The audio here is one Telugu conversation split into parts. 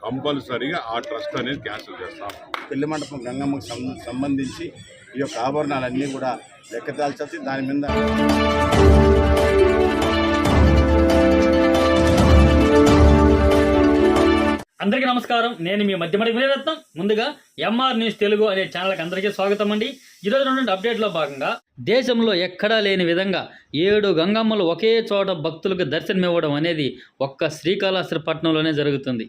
కంపల్సరీగా ఆ ట్రస్ట్ అనేది క్యాన్సిల్ చేస్తాం. పెళ్ళి మండపం గంగమ్మకు సంబంధించి ఈ యొక్క ఆభరణాలన్నీ కూడా లెక్కదాల్చాల్సి దాని మీద అందరికీ నమస్కారం. నేను మీ మధ్యమడి వినరత్నం ముందుగా ఎంఆర్ న్యూస్ తెలుగు అనే ఛానల్కి అందరికీ స్వాగతం అండి. ఈరోజు రెండు అప్డేట్లో భాగంగా దేశంలో ఎక్కడా లేని విధంగా ఏడు గంగమ్మలు ఒకే చోట భక్తులకు దర్శనమివ్వడం అనేది ఒక్క శ్రీకాళహస్తి పట్టణంలోనే జరుగుతుంది.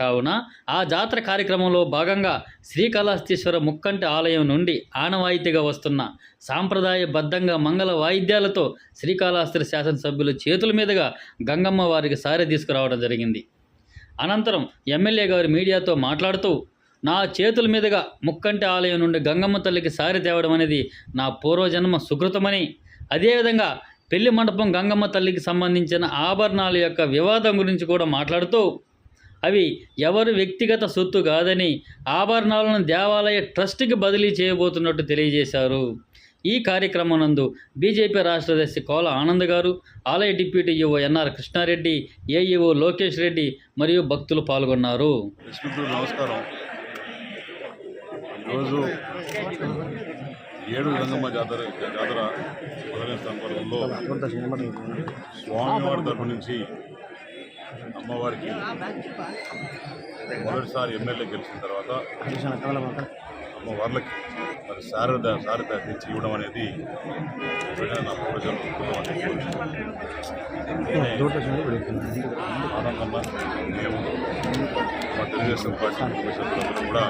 కావున ఆ జాతర కార్యక్రమంలో భాగంగా శ్రీకాళహస్తీశ్వర ముక్కంటి ఆలయం నుండి ఆనవాయితీగా వస్తున్న సాంప్రదాయబద్ధంగా మంగళ వాయిద్యాలతో శ్రీకాళహస్తి శాసనసభ్యులు చేతుల మీదుగా గంగమ్మ వారికి సారె తీసుకురావడం జరిగింది. అనంతరం ఎమ్మెల్యే గారు మీడియాతో మాట్లాడుతూ నా చేతుల మీదుగా ముక్కంటి ఆలయం నుండి గంగమ్మ తల్లికి సారి తేవడం అనేది నా పూర్వజన్మ సుకృతమని అదేవిధంగా పెళ్ళి మండపం గంగమ్మ తల్లికి సంబంధించిన ఆభరణాల యొక్క వివాదం గురించి కూడా మాట్లాడుతూ అవి ఎవరు వ్యక్తిగత సొత్తు కాదని ఆభరణాలను దేవాలయ ట్రస్ట్కి బదిలీ చేయబోతున్నట్టు తెలియజేశారు. ఈ కార్యక్రమం నందు బీజేపీ రాష్ట్ర అధ్యక్షుడు కోల ఆనంద్ గారు ఆలయ deputy EO NR Krishnareddy AEO Lokesh Reddy మరియు భక్తులు పాల్గొన్నారు. నమస్కారం. ఈరోజు ఏడు గంగమ్మ జాతర జాతర మొదలైన సందర్భంలో స్వామివారి తరఫు నుంచి అమ్మవారికి మొదటిసారి ఎమ్మెల్యే గెలిచిన తర్వాత అమ్మవార్లకి మరి శారద శారద తెచ్చి ఇవ్వడం అనేది నా పూర్వజన్మ మేము మా తెలుగుదేశం పార్టీ కుటుంబ సభ్యులందరూ కూడా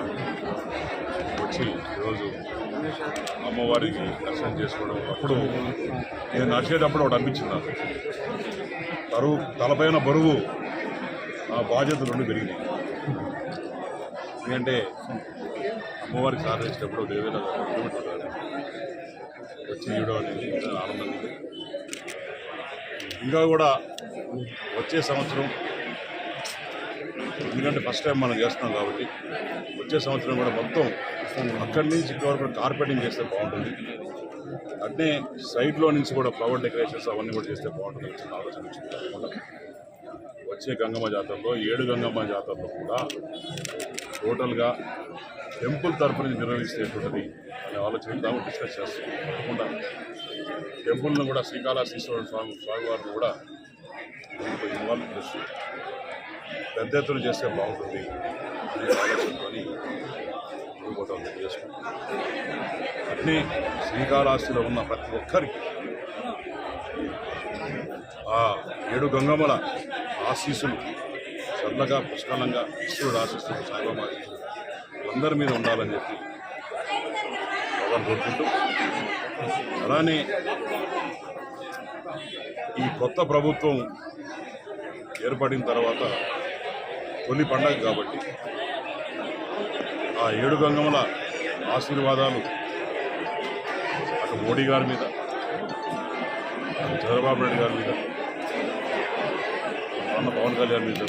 వచ్చి ఈరోజు అమ్మవారికి దర్శనం చేసుకోవడం అప్పుడు నేను నడిచేటప్పుడు ఒకటి అనిపించింది నాకు. బరువు తలపైన బరువు ఆ బాధ్యతలు నుండి పెరిగినాయి. ఎందుకంటే అమ్మవారికి సాధించేటప్పుడు ఒక ఏదైనా వచ్చి ఇవ్వడం అనేది చాలా ఆనందంగా ఉంది. ఇంకా కూడా వచ్చే సంవత్సరం ఎందుకంటే ఫస్ట్ టైం మనం చేస్తున్నాం కాబట్టి వచ్చే సంవత్సరం కూడా మొత్తం అక్కడి నుంచి ఇక్కడ వరకు కార్పెటింగ్ చేస్తే బాగుంటుంది. అట్నే సైడ్లో నుంచి కూడా ఫ్లవర్ డెకరేషన్స్ అవన్నీ కూడా చేస్తే బాగుంటుంది చిన్న ఆలోచన వచ్చే గంగమ్మ జాతరలో ఏడు గంగమ్మ జాతరలో కూడా టోటల్గా టెంపుల్ తరపు నుంచి నిర్వహిస్తేటువంటిది అనే ఆలోచన దాన్ని డిస్కస్ చేస్తాం. తప్పకుండా టెంపుల్ను కూడా శ్రీకాళహస్తీశ్వర స్వామి స్వామివారిని కూడా దీంట్లో ఇన్వాల్వ్ చేస్తూ పెద్ద ఎత్తున చేస్తే బాగుంటుంది అనే ఆలోచనతోని చేసుకుంటాం అట్నే శ్రీకాళహస్తిలో ఉన్న ప్రతి ఒక్కరికి ఆ ఏడు గంగమ్మల ఆశీస్సులు చల్లగా పుష్కలంగా ఈశ్వరుడు ఆశిస్తున్న సాయిబాబా అందరి మీద ఉండాలని చెప్పి కోరుకుంటూ అలానే ఈ కొత్త ప్రభుత్వం ఏర్పడిన తర్వాత తొలి పండగ కాబట్టి ఆ ఏడు గంగముల ఆశీర్వాదాలు అటు మోడీ గారి మీద అటు చంద్రబాబు నాయుడు గారి మీద అన్న పవన్ కళ్యాణ్ మీద.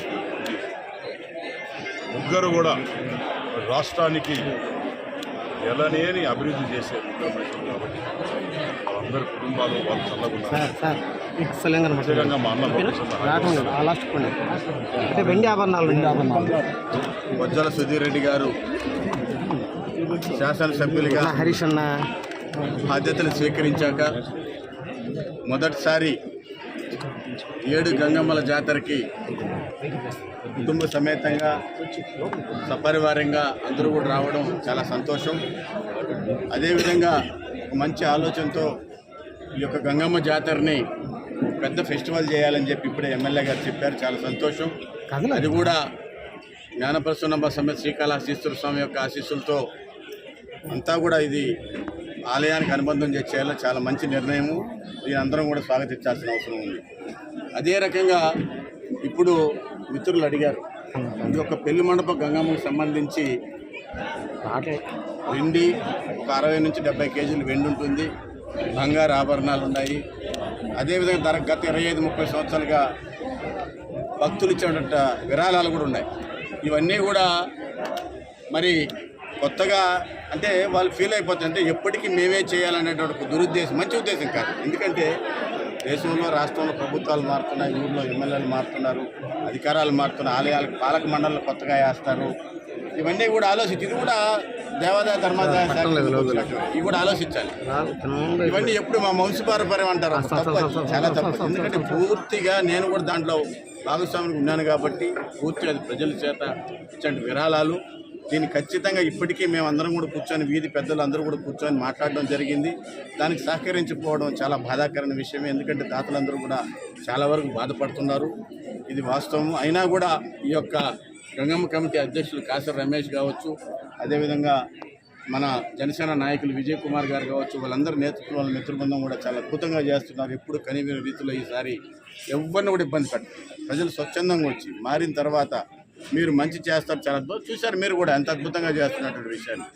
ముగ్గురు కూడా రాష్ట్రానికి ఎలనేని అభివృద్ధి చేసే కాబట్టి. వాళ్ళందరి కుటుంబాలు వాళ్ళు మా అన్న అంటే వెండి ఆభరణాలు వెండి ఆభరణాలు. బొజ్జల సుధీర్ రెడ్డి గారు శాసనసభ్యులుగా హరీష్ అన్న. బాధ్యతలు స్వీకరించాక మొదటిసారి ఏడు గంగమ్మల జాతరకి కుటుంబ సమేతంగా సపరివారంగా అందరూ కూడా రావడం చాలా సంతోషం. అదేవిధంగా ఒక మంచి ఆలోచనతో ఈ యొక్క గంగమ్మ జాతరని పెద్ద ఫెస్టివల్ చేయాలని చెప్పి ఇప్పుడే ఎమ్మెల్యే గారు చెప్పారు. చాలా సంతోషం. అది కూడా జ్ఞానప్రసన్నమ్మ సమేత శ్రీకాళహస్తీశ్వర స్వామి యొక్క ఆశీస్సులతో అంతా కూడా ఇది ఆలయానికి అనుబంధం చేసేయాలో చాలా మంచి నిర్ణయము. దీని అందరం కూడా స్వాగతించాల్సిన అవసరం ఉంది. అదే రకంగా ఇప్పుడు మిత్రులు అడిగారు. ఈ యొక్క పెళ్ళి మండప గంగమ్మకు సంబంధించి వెండి ఒక అరవై నుంచి డెబ్బై కేజీలు వెండి ఉంటుంది. బంగారు ఆభరణాలు ఉన్నాయి. అదేవిధంగా ధర గత ఇరవై ఐదు ముప్పై సంవత్సరాలుగా భక్తులు ఇచ్చేట విరాళాలు కూడా ఉన్నాయి. ఇవన్నీ కూడా మరి కొత్తగా అంటే వాళ్ళు ఫీల్ అయిపోతారు అంటే ఎప్పటికీ మేమే చేయాలనేటువంటి ఒక దురుద్దేశం మంచి ఉద్దేశం కాదు. ఎందుకంటే దేశంలో రాష్ట్రంలో ప్రభుత్వాలు మారుతున్నాయి ఊళ్ళో ఎమ్మెల్యేలు మారుతున్నారు అధికారాలు మారుతున్నాయి ఆలయాలకు పాలక మండలి కొత్తగా వేస్తారు. ఇవన్నీ కూడా ఆలోచించి ఇది కూడా దేవాదాయ ధర్మాదాయ ఇవి కూడా ఆలోచించాలి. ఇవన్నీ ఎప్పుడు మా వంశపారపర్యం అంటారు తప్పు. చాలా తప్పు ఎందుకంటే పూర్తిగా నేను కూడా దాంట్లో భాగస్వామికి ఉన్నాను కాబట్టి పూర్తిగా అది ప్రజల చేత ఇచ్చండి విరాళాలు. దీన్ని ఖచ్చితంగా ఇప్పటికీ మేము అందరం కూడా కూర్చొని వీధి పెద్దలు అందరూ కూడా కూర్చొని మాట్లాడడం జరిగింది. దానికి సహకరించిపోవడం చాలా బాధాకరమైన విషయమే. ఎందుకంటే దాతలందరూ కూడా చాలా వరకు బాధపడుతున్నారు. ఇది వాస్తవం. అయినా కూడా ఈ యొక్క గంగమ్మ కమిటీ అధ్యక్షులు కాసర రమేష్ కావచ్చు అదేవిధంగా మన జనసేన నాయకులు విజయ్ కుమార్ గారు కావచ్చు వాళ్ళందరి నేతృత్వం వాళ్ళ కూడా చాలా అద్భుతంగా చేస్తున్నారు. ఎప్పుడు కనివిన రీతిలో ఈసారి ఎవరిని కూడా ఇబ్బంది పెట్టారు. ప్రజలు స్వచ్ఛందంగా వచ్చి మారిన తర్వాత మీరు మంచి చేస్తారు చాలా అద్భుతం. చూశారు మీరు కూడా ఎంత అద్భుతంగా చేస్తున్నటువంటి విషయాన్ని.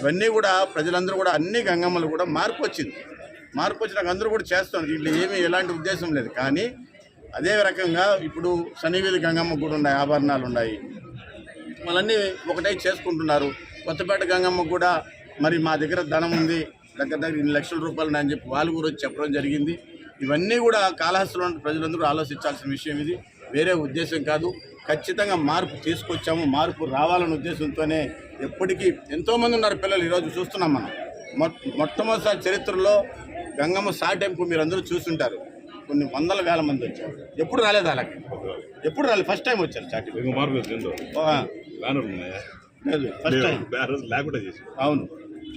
ఇవన్నీ కూడా ప్రజలందరూ కూడా అన్ని గంగమ్మలు కూడా మార్పు వచ్చింది. మార్పు వచ్చినాక అందరూ కూడా చేస్తున్నారు. దీంట్లో ఏమీ ఎలాంటి ఉద్దేశం లేదు. కానీ అదే రకంగా ఇప్పుడు శనివేది గంగమ్మ కూడా ఉన్నాయి ఆభరణాలు ఉన్నాయి. వాళ్ళన్నీ ఒకటే చేసుకుంటున్నారు. కొత్తపేట గంగమ్మ కూడా మరి మా దగ్గర ధనం ఉంది. దగ్గర దగ్గర ఇన్ని లక్షల రూపాయలు అని చెప్పి వాళ్ళు కూడా వచ్చి చెప్పడం జరిగింది. ఇవన్నీ కూడా కాళహస్తిలో ప్రజలందరూ ఆలోచించాల్సిన విషయం ఇది. వేరే ఉద్దేశం కాదు. ఖచ్చితంగా మార్పు తీసుకొచ్చాము మార్పు రావాలనే ఉద్దేశంతోనే ఎప్పటికీ ఎంతోమంది ఉన్నారు పిల్లలు ఈరోజు చూస్తున్నాం మనం. మొట్ మొట్టమొదటిసారి చరిత్రలో గంగమ్మ సాటెంపు మీరు అందరూ చూస్తుంటారు కొన్ని వందల వేల మంది వచ్చారు. ఎప్పుడు రాలేదు అలాగే ఎప్పుడు రాలేదు? ఫస్ట్ టైం వచ్చారు లేదు ఫస్ట్ టైం. అవును.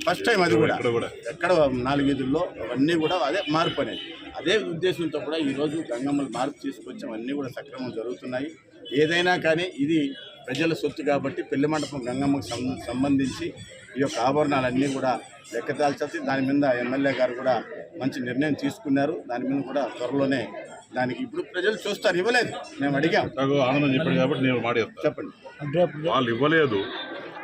ఫస్ట్ టైం అది కూడా. ఎక్కడ నాలుగైదుల్లో అవన్నీ కూడా అదే మార్పు అనేది. అదే ఉద్దేశంతో కూడా ఈరోజు గంగమ్మలు మార్పు తీసుకొచ్చాం. అన్నీ కూడా సక్రమం జరుగుతున్నాయి. ఏదైనా కానీ ఇది ప్రజల సొత్తు కాబట్టి పెళ్ళి మండపం గంగమ్మకు సం- సంబంధించి ఈ యొక్క ఆభరణాలన్నీ కూడా లెక్కదాల్చాల్సి దాని మీద ఎమ్మెల్యే గారు కూడా మంచి నిర్ణయం తీసుకున్నారు. దాని మీద కూడా త్వరలోనే దానికి ఇప్పుడు ప్రజలు చూస్తారు ఇవ్వలేదు. మేము అడిగాం. ఆనందం చెప్పాడు కాబట్టి నేను మాట చెప్పండి. వాళ్ళు ఇవ్వలేదు.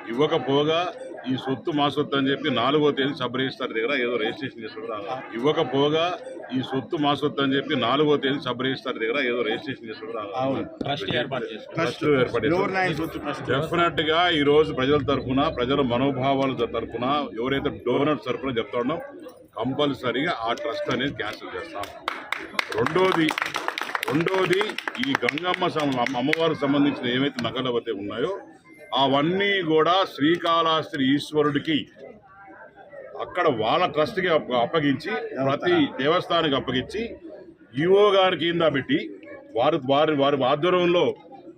ఇవ్వకపోగా ఈ సొత్తు మా సొత్తు అని చెప్పి నాలుగో తేదీ సబ్ రిజిస్టర్ దగ్గర ఏదో రిజిస్ట్రేషన్ చేసుకుంటారు ఇవ్వకపోగా ఈ సొత్తు మా సొత్తు అని చెప్పి నాలుగో తేదీ సబ్ రిజిస్టర్ దగ్గర ఏదో రిజిస్ట్రేషన్ చేసుకుంటారు అవును. ట్రస్ట్ ఏర్పాటు చేసుకో ట్రస్ట్ ఏర్పాటు నూరు నాయన సొత్తు ట్రస్ట్. డెఫినెట్గా ఈ రోజు ప్రజల తరఫున ప్రజల మనోభావాల తరఫున ఎవరైతే డోనర్స్ తరఫున చెప్తా ఉన్నాం కంపల్సరీగా ఆ ట్రస్ట్ అనేది క్యాన్సిల్ చేస్తాం. రెండోది రెండోది ఈ గంగమ్మ అమ్మవారికి సంబంధించిన ఏవైతే నగలు అయితే ఉన్నాయో అవన్నీ కూడా శ్రీకాళహస్తి ఈశ్వరుడికి అక్కడ వాళ్ళ ట్రస్ట్కి అప్ప- అప్పగించి ప్రతి దేవస్థానానికి అప్పగించి ఈఓ గారి కింద పెట్టి వారు వారి వారి ఆధ్వర్యంలో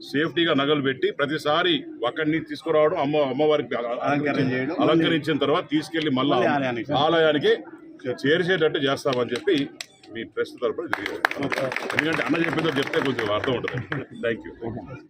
సేఫ్టీగా నగలు పెట్టి ప్రతిసారి అక్కడి నుంచి తీసుకురావడం అమ్మ అమ్మవారికి. అలంకరించిన తర్వాత తీసుకెళ్ళి మళ్ళా ఆలయానికి. చేర్చేటట్టు చేస్తామని చెప్పి మీ ప్రెస్ తరపున ఎందుకంటే అన్న చెప్పేదో చెప్తే కొంచెం అర్థం ఉంటుంది థ్యాంక్ యూ